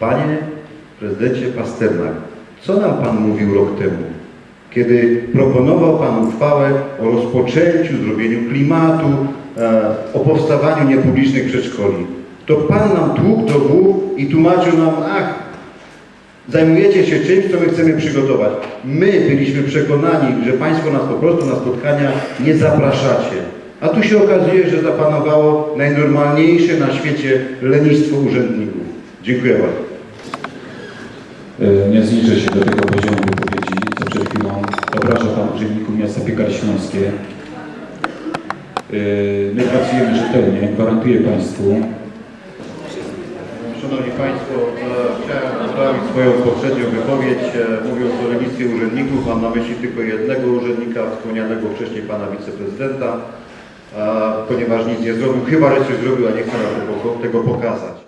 Panie prezydencie Pasternak, co nam Pan mówił rok temu, kiedy proponował Pan uchwałę o rozpoczęciu, zrobieniu klimatu, e, o powstawaniu niepublicznych przedszkoli? To Pan nam tłukł do głów i tłumaczył nam, ach, zajmujecie się czymś, co my chcemy przygotować. My byliśmy przekonani, że Państwo nas po prostu na spotkania nie zapraszacie. A tu się okazuje, że zapanowało najnormalniejsze na świecie lenistwo urzędników. Dziękuję bardzo. E, Nie zniżę się do tego poziomu wypowiedzi, co przed chwilą obraża Pan urzędników miasta Piekary Śląskie. E, My pracujemy rzetelnie, gwarantuję Państwu. Szanowni Państwo, e, chciałem poprawić swoją poprzednią wypowiedź. E, Mówiąc o lenistwie urzędników, mam na myśli tylko jednego urzędnika, wspomnianego wcześniej Pana Wiceprezydenta, e, ponieważ nic nie zrobił, chyba że zrobił, a nie tego- tego pokazać.